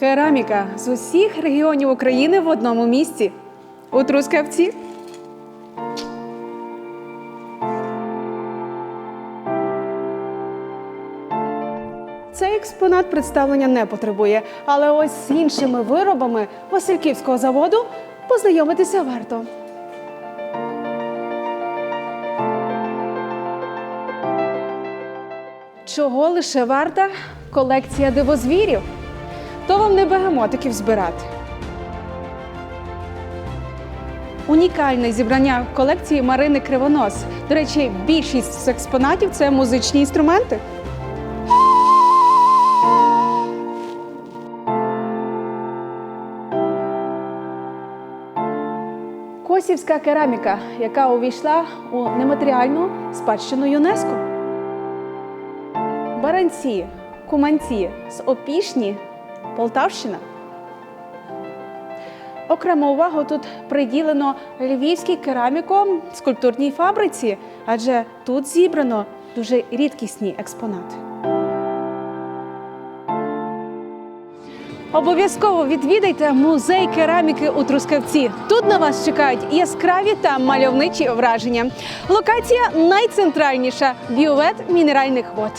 Кераміка з усіх регіонів України в одному місці. У Трускавці. Цей експонат представлення не потребує, але ось з іншими виробами Васильківського заводу познайомитися варто. Чого лише варта колекція дивозвірів? То вам не бегемотиків збирати. Унікальне зібрання колекції Марини Кривонос. До речі, більшість з експонатів це музичні інструменти. Косівська кераміка, яка увійшла у нематеріальну спадщину ЮНЕСКО. Баранці, Куманці з Опішні, Полтавщина. Окрему увагу тут приділено львівській кераміко-скульптурній фабриці, адже тут зібрано дуже рідкісні експонати. Обов'язково відвідайте музей кераміки у Трускавці. Тут на вас чекають яскраві та мальовничі враження. Локація найцентральніша бювет мінеральних вод.